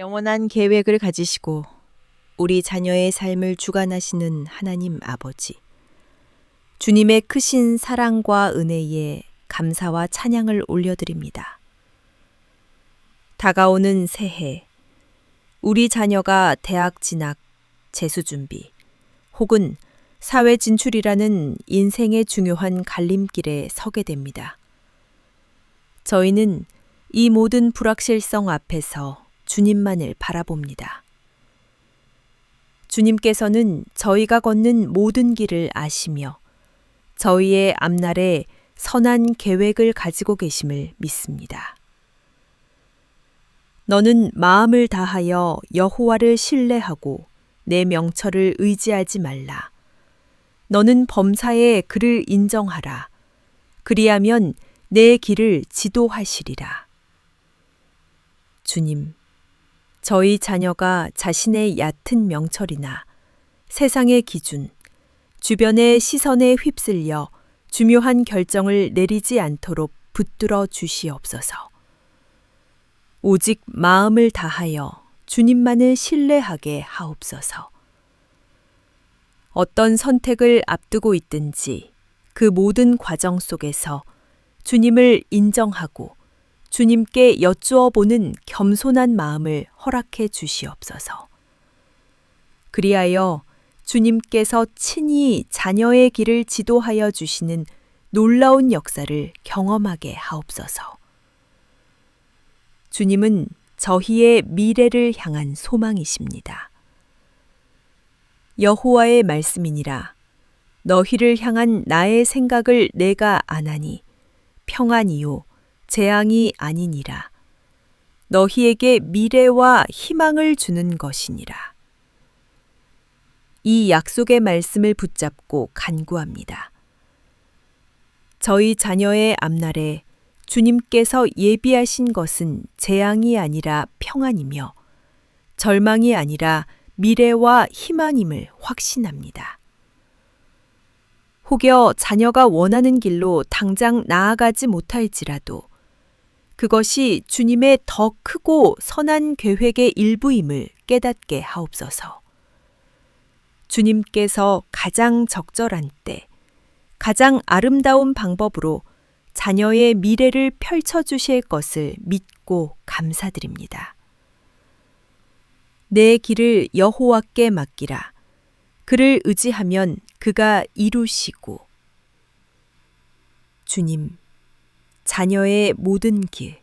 영원한 계획을 가지시고 우리 자녀의 삶을 주관하시는 하나님 아버지. 주님의 크신 사랑과 은혜에 감사와 찬양을 올려드립니다. 다가오는 새해, 우리 자녀가 대학 진학, 재수 준비, 혹은 사회 진출이라는 인생의 중요한 갈림길에 서게 됩니다. 저희는 이 모든 불확실성 앞에서 주님만을 바라봅니다. 주님께서는 저희가 걷는 모든 길을 아시며 저희의 앞날에 선한 계획을 가지고 계심을 믿습니다. 너는 마음을 다하여 여호와를 신뢰하고 내 명철을 의지하지 말라. 너는 범사에 그를 인정하라. 그리하면 내 길을 지도하시리라. 주님, 저희 자녀가 자신의 얕은 명철이나 세상의 기준, 주변의 시선에 휩쓸려 중요한 결정을 내리지 않도록 붙들어 주시옵소서. 오직 마음을 다하여 주님만을 신뢰하게 하옵소서. 어떤 선택을 앞두고 있든지 그 모든 과정 속에서 주님을 인정하고 주님께 여쭈어 보는 겸손한 마음을 허락해 주시옵소서. 그리하여 주님께서 친히 자녀의 길을 지도하여 주시는 놀라운 역사를 경험하게 하옵소서. 주님은 저희의 미래를 향한 소망이십니다. 여호와의 말씀이니라 너희를 향한 나의 생각을 내가 아나니 평안이요 재앙이 아니니라 너희에게 미래와 희망을 주는 것이니라 이 약속의 말씀을 붙잡고 간구합니다. 저희 자녀의 앞날에 주님께서 예비하신 것은 재앙이 아니라 평안이며 절망이 아니라 미래와 희망임을 확신합니다. 혹여 자녀가 원하는 길로 당장 나아가지 못할지라도 그것이 주님의 더 크고 선한 계획의 일부임을 깨닫게 하옵소서. 주님께서 가장 적절한 때, 가장 아름다운 방법으로 자녀의 미래를 펼쳐주실 것을 믿고 감사드립니다. 내 길을 여호와께 맡기라. 그를 의지하면 그가 이루시고. 주님, 자녀의 모든 길,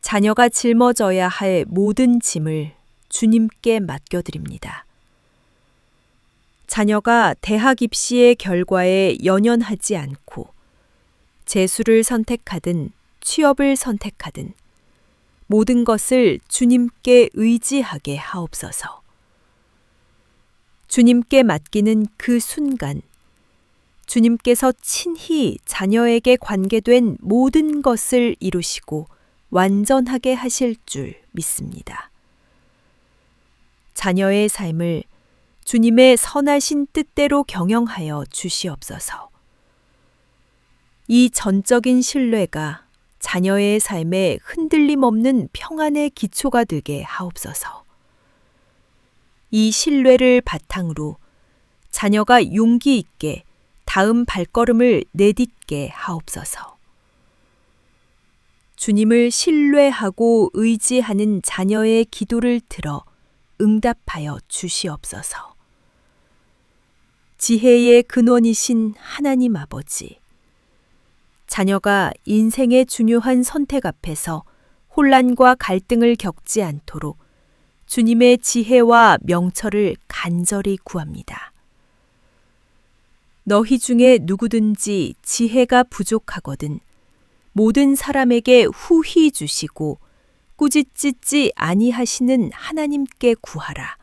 자녀가 짊어져야 할 모든 짐을 주님께 맡겨드립니다. 자녀가 대학 입시의 결과에 연연하지 않고 재수를 선택하든 취업을 선택하든 모든 것을 주님께 의지하게 하옵소서. 주님께 맡기는 그 순간, 주님께서 친히 자녀에게 관계된 모든 것을 이루시고 완전하게 하실 줄 믿습니다. 자녀의 삶을 주님의 선하신 뜻대로 경영하여 주시옵소서. 이 전적인 신뢰가 자녀의 삶에 흔들림 없는 평안의 기초가 되게 하옵소서. 이 신뢰를 바탕으로 자녀가 용기 있게 다음 발걸음을 내딛게 하옵소서. 주님을 신뢰하고 의지하는 자녀의 기도를 들어 응답하여 주시옵소서. 지혜의 근원이신 하나님 아버지, 자녀가 인생의 중요한 선택 앞에서 혼란과 갈등을 겪지 않도록 주님의 지혜와 명철을 간절히 구합니다. 너희 중에 누구든지 지혜가 부족하거든 모든 사람에게 후히 주시고 꾸짖짓지 아니하시는 하나님께 구하라.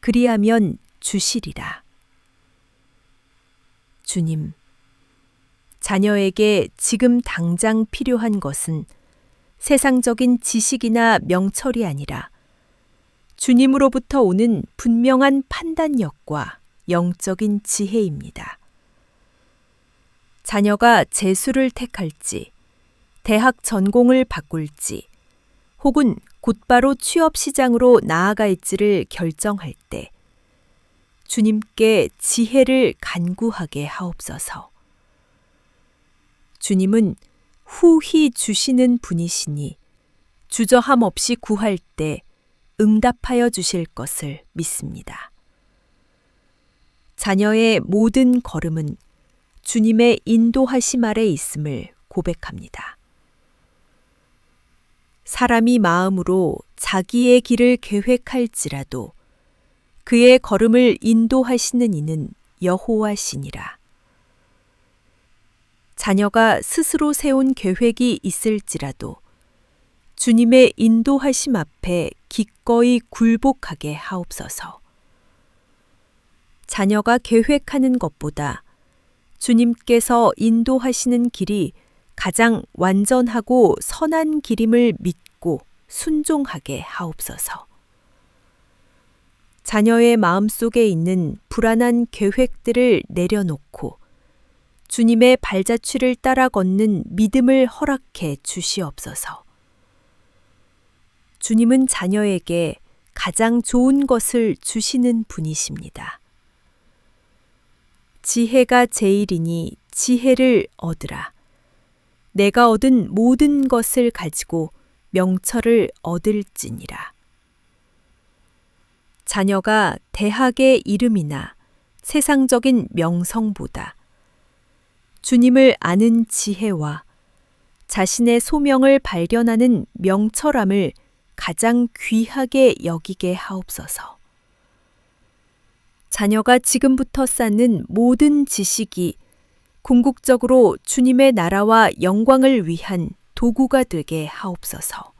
그리하면 주시리라. 주님, 자녀에게 지금 당장 필요한 것은 세상적인 지식이나 명철이 아니라 주님으로부터 오는 분명한 판단력과 영적인 지혜입니다. 자녀가 재수를 택할지, 대학 전공을 바꿀지, 혹은 곧바로 취업 시장으로 나아갈지를 결정할 때 주님께 지혜를 간구하게 하옵소서. 주님은 후히 주시는 분이시니 주저함 없이 구할 때 응답하여 주실 것을 믿습니다. 자녀의 모든 걸음은 주님의 인도하심 아래 있음을 고백합니다. 사람이 마음으로 자기의 길을 계획할지라도 그의 걸음을 인도하시는 이는 여호와시니라. 자녀가 스스로 세운 계획이 있을지라도 주님의 인도하심 앞에 기꺼이 굴복하게 하옵소서. 자녀가 계획하는 것보다 주님께서 인도하시는 길이 가장 완전하고 선한 길임을 믿고 순종하게 하옵소서. 자녀의 마음 속에 있는 불안한 계획들을 내려놓고 주님의 발자취를 따라 걷는 믿음을 허락해 주시옵소서. 주님은 자녀에게 가장 좋은 것을 주시는 분이십니다. 지혜가 제일이니 지혜를 얻으라. 내가 얻은 모든 것을 가지고 명철을 얻을지니라. 자녀가 대학의 이름이나 세상적인 명성보다 주님을 아는 지혜와 자신의 소명을 발견하는 명철함을 가장 귀하게 여기게 하옵소서. 자녀가 지금부터 쌓는 모든 지식이 궁극적으로 주님의 나라와 영광을 위한 도구가 되게 하옵소서.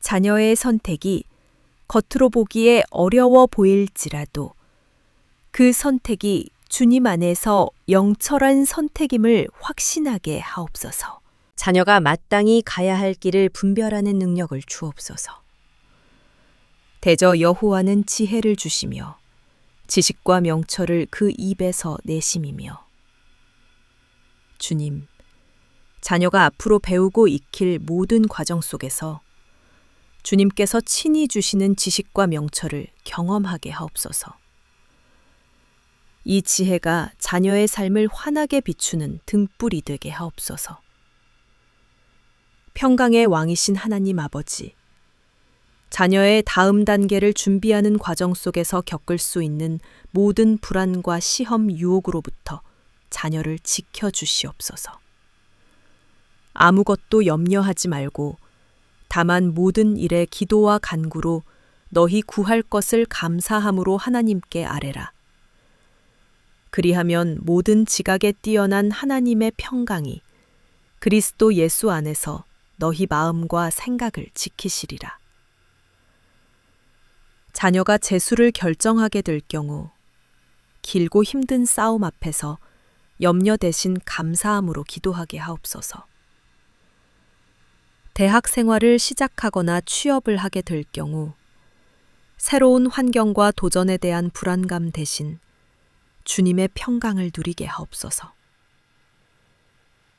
자녀의 선택이 겉으로 보기에 어려워 보일지라도 그 선택이 주님 안에서 영철한 선택임을 확신하게 하옵소서. 자녀가 마땅히 가야 할 길을 분별하는 능력을 주옵소서. 대저 여호와는 지혜를 주시며 지식과 명철을 그 입에서 내심이며 주님, 자녀가 앞으로 배우고 익힐 모든 과정 속에서 주님께서 친히 주시는 지식과 명철을 경험하게 하옵소서. 이 지혜가 자녀의 삶을 환하게 비추는 등불이 되게 하옵소서. 평강의 왕이신 하나님 아버지, 자녀의 다음 단계를 준비하는 과정 속에서 겪을 수 있는 모든 불안과 시험 유혹으로부터 자녀를 지켜 주시옵소서. 아무것도 염려하지 말고 다만 모든 일에 기도와 간구로 너희 구할 것을 감사함으로 하나님께 아뢰라. 그리하면 모든 지각에 뛰어난 하나님의 평강이 그리스도 예수 안에서 너희 마음과 생각을 지키시리라. 자녀가 재수를 결정하게 될 경우 길고 힘든 싸움 앞에서 염려 대신 감사함으로 기도하게 하옵소서. 대학 생활을 시작하거나 취업을 하게 될 경우 새로운 환경과 도전에 대한 불안감 대신 주님의 평강을 누리게 하옵소서.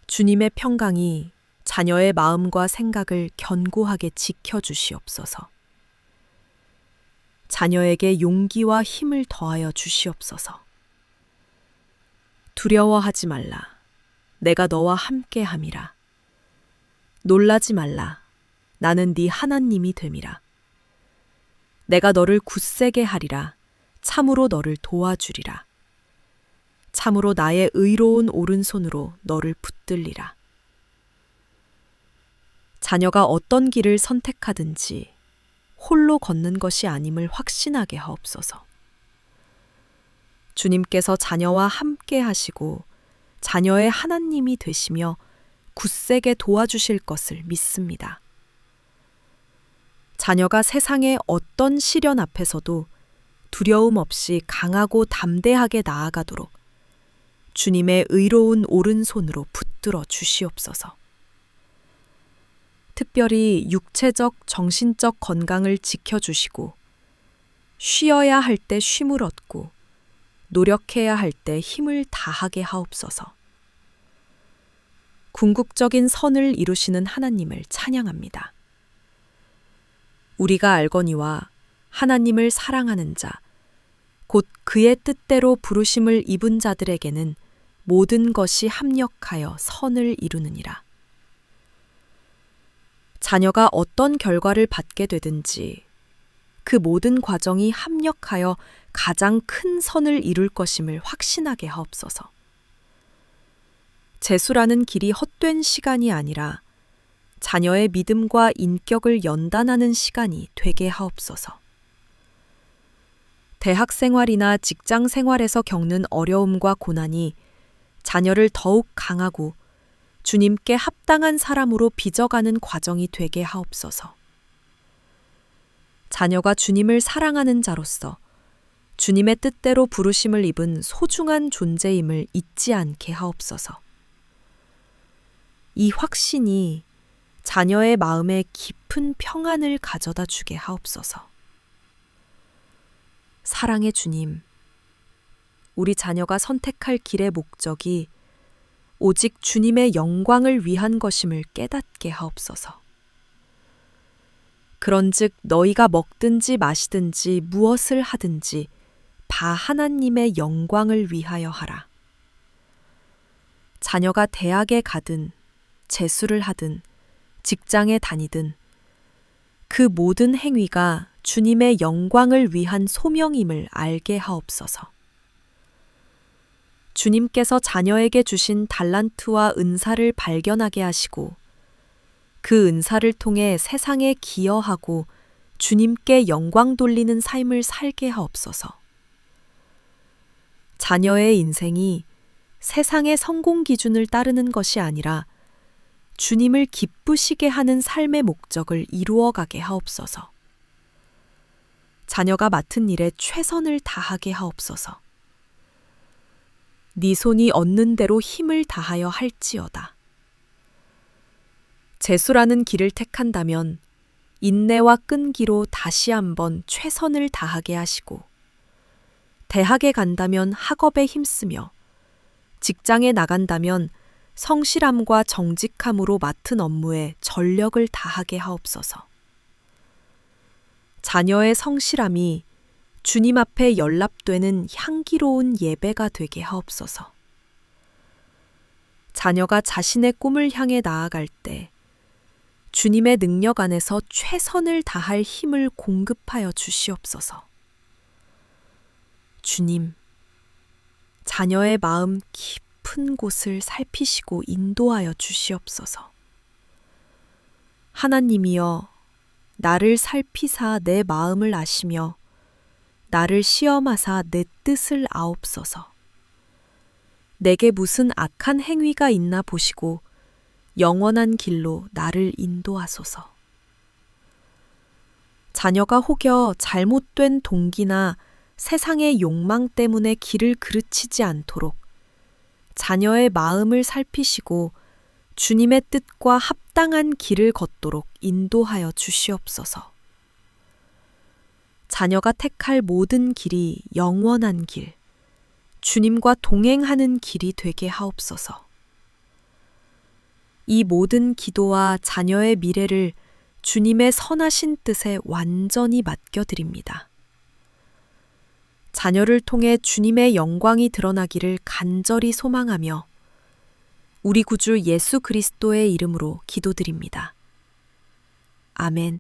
주님의 평강이 자녀의 마음과 생각을 견고하게 지켜 주시옵소서. 자녀에게 용기와 힘을 더하여 주시옵소서. 두려워하지 말라. 내가 너와 함께 함이라. 놀라지 말라. 나는 네 하나님이 됨이라. 내가 너를 굳세게 하리라. 참으로 너를 도와주리라. 참으로 나의 의로운 오른손으로 너를 붙들리라. 자녀가 어떤 길을 선택하든지 홀로 걷는 것이 아님을 확신하게 하옵소서. 주님께서 자녀와 함께 하시고 자녀의 하나님이 되시며 굳세게 도와주실 것을 믿습니다. 자녀가 세상의 어떤 시련 앞에서도 두려움 없이 강하고 담대하게 나아가도록 주님의 의로운 오른손으로 붙들어 주시옵소서. 특별히 육체적, 정신적 건강을 지켜주시고, 쉬어야 할 때 쉼을 얻고, 노력해야 할 때 힘을 다하게 하옵소서. 궁극적인 선을 이루시는 하나님을 찬양합니다. 우리가 알거니와 하나님을 사랑하는 자, 곧 그의 뜻대로 부르심을 입은 자들에게는 모든 것이 합력하여 선을 이루느니라. 자녀가 어떤 결과를 받게 되든지 그 모든 과정이 합력하여 가장 큰 선을 이룰 것임을 확신하게 하옵소서. 재수라는 길이 헛된 시간이 아니라 자녀의 믿음과 인격을 연단하는 시간이 되게 하옵소서. 대학 생활이나 직장 생활에서 겪는 어려움과 고난이 자녀를 더욱 강하고 주님께 합당한 사람으로 빚어가는 과정이 되게 하옵소서. 자녀가 주님을 사랑하는 자로서 주님의 뜻대로 부르심을 입은 소중한 존재임을 잊지 않게 하옵소서. 이 확신이 자녀의 마음에 깊은 평안을 가져다 주게 하옵소서. 사랑의 주님, 우리 자녀가 선택할 길의 목적이 오직 주님의 영광을 위한 것임을 깨닫게 하옵소서. 그런즉 너희가 먹든지 마시든지 무엇을 하든지 다 하나님의 영광을 위하여 하라. 자녀가 대학에 가든 재수를 하든 직장에 다니든 그 모든 행위가 주님의 영광을 위한 소명임을 알게 하옵소서. 주님께서 자녀에게 주신 달란트와 은사를 발견하게 하시고 그 은사를 통해 세상에 기여하고 주님께 영광 돌리는 삶을 살게 하옵소서. 자녀의 인생이 세상의 성공 기준을 따르는 것이 아니라 주님을 기쁘시게 하는 삶의 목적을 이루어가게 하옵소서. 자녀가 맡은 일에 최선을 다하게 하옵소서. 네 손이 얻는 대로 힘을 다하여 할지어다. 재수라는 길을 택한다면 인내와 끈기로 다시 한번 최선을 다하게 하시고 대학에 간다면 학업에 힘쓰며 직장에 나간다면 성실함과 정직함으로 맡은 업무에 전력을 다하게 하옵소서. 자녀의 성실함이 주님 앞에 연락되는 향기로운 예배가 되게 하옵소서. 자녀가 자신의 꿈을 향해 나아갈 때 주님의 능력 안에서 최선을 다할 힘을 공급하여 주시옵소서. 주님, 자녀의 마음 깊은 곳을 살피시고 인도하여 주시옵소서. 하나님이여, 나를 살피사 내 마음을 아시며 나를 시험하사 내 뜻을 아옵소서. 내게 무슨 악한 행위가 있나 보시고 영원한 길로 나를 인도하소서. 자녀가 혹여 잘못된 동기나 세상의 욕망 때문에 길을 그르치지 않도록 자녀의 마음을 살피시고 주님의 뜻과 합당한 길을 걷도록 인도하여 주시옵소서. 자녀가 택할 모든 길이 영원한 길, 주님과 동행하는 길이 되게 하옵소서. 이 모든 기도와 자녀의 미래를 주님의 선하신 뜻에 완전히 맡겨드립니다. 자녀를 통해 주님의 영광이 드러나기를 간절히 소망하며 우리 구주 예수 그리스도의 이름으로 기도드립니다. 아멘.